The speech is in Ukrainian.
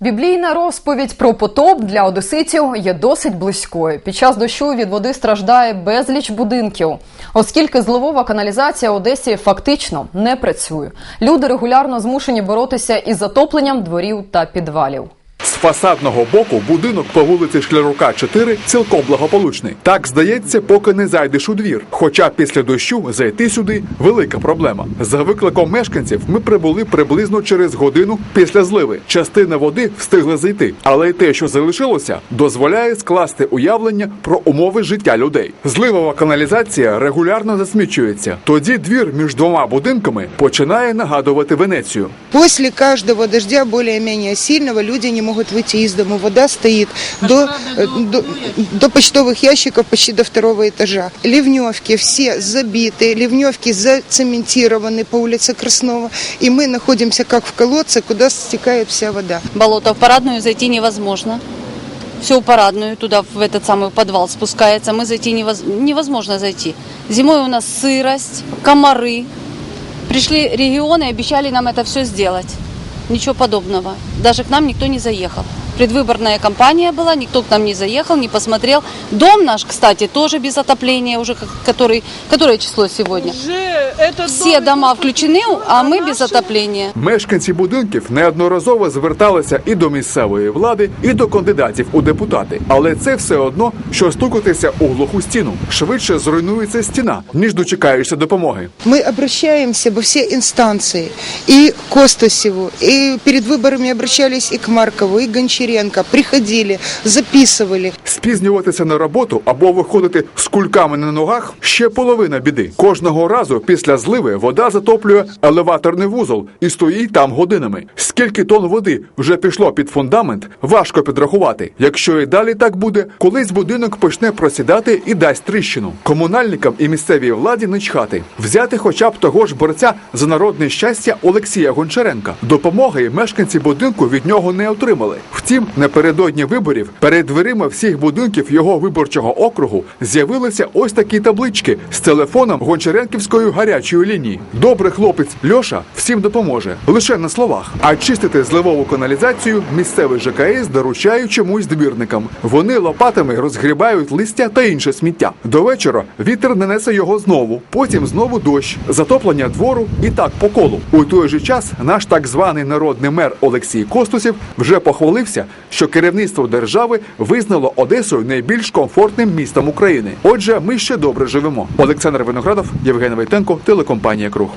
Біблійна розповідь про потоп для одеситів є досить близькою. Під час дощу від води страждає безліч будинків, оскільки зливова каналізація Одесі фактично не працює. Люди регулярно змушені боротися із затопленням дворів та підвалів. Фасадного боку будинок по вулиці Шклярука 4 цілком благополучний. Так здається, поки не зайдеш у двір. Хоча після дощу зайти сюди велика проблема. За викликом мешканців ми прибули приблизно через годину після зливи. Частина води встигла зайти, але й те, що залишилося, дозволяє скласти уявлення про умови життя людей. Зливова каналізація регулярно засмічується. Тоді двір між двома будинками починає нагадувати Венецію. После каждого дождя более-менее сильного люди не могут выйти из дома. Вода стоит до, э, до, до почтовых ящиков почти до второго этажа. Ливневки все забиты, ливневки зацементированы по улице Краснова. И мы находимся как в колодце, куда стекает вся вода. болото. В парадную зайти невозможно. Все в парадную, туда в этот самый подвал спускается. Мы зайти невоз- невозможно зайти. Зимой у нас сырость, комары. Пришли регионы и обещали нам это все сделать. Ничего подобного. Даже к нам никто не заехал. Предвыборная кампания была, никто к нам не заехал, не посмотрел. Дом наш, кстати, тоже без отопления уже, как- который, которое число сегодня. Уже этот Все дом- дома включены, а мы без отопления. Мешканці будинків неодноразово зверталися і до місцевої влади, і до кандидатів у депутати. Але це все одно, що стукатися у глуху стіну. Швидше зруйнується стіна, ніж дочекаєшся допомоги. Мы обращаемся во все инстанции, и к Костасеву, и перед выборами обращались и к Маркову, и к Гончаренко. Приходили, записывали. Спізнюватися на роботу або виходити з кульками на ногах ще половина біди. Кожного разу після зливи вода затоплює елеваторний вузол і стоїть там годинами. Скільки тонн води вже пішло під фундамент, важко підрахувати. Якщо і далі так буде, колись будинок почне просідати і дасть тріщину. Комунальникам і місцевій владі не чхати. Взяти хоча б того ж борця за народне щастя Олексія Гончаренка. Допомоги мешканці будинку від нього не отримали. Втім, напередодні виборів перед дверима всіх будинків його виборчого округу з'явилися ось такі таблички з телефоном Гончаренківської гарячої лінії. Добрий хлопець Льоша всім допоможе лише на словах. А чистити зливову каналізацію місцевий ЖКС доручає чомусь двірникам. Вони лопатами розгрібають листя та інше сміття. До вечора вітер нанесе його знову, потім знову дощ, затоплення двору і так по колу. У той же час наш так званий народний мер Олексій Костусів вже похвалився, що керівництво держави визнало Одесу найбільш комфортним містом України. Отже, ми ще добре живемо. Олександр Виноградов, Євген Войтенко, телекомпанія Круг.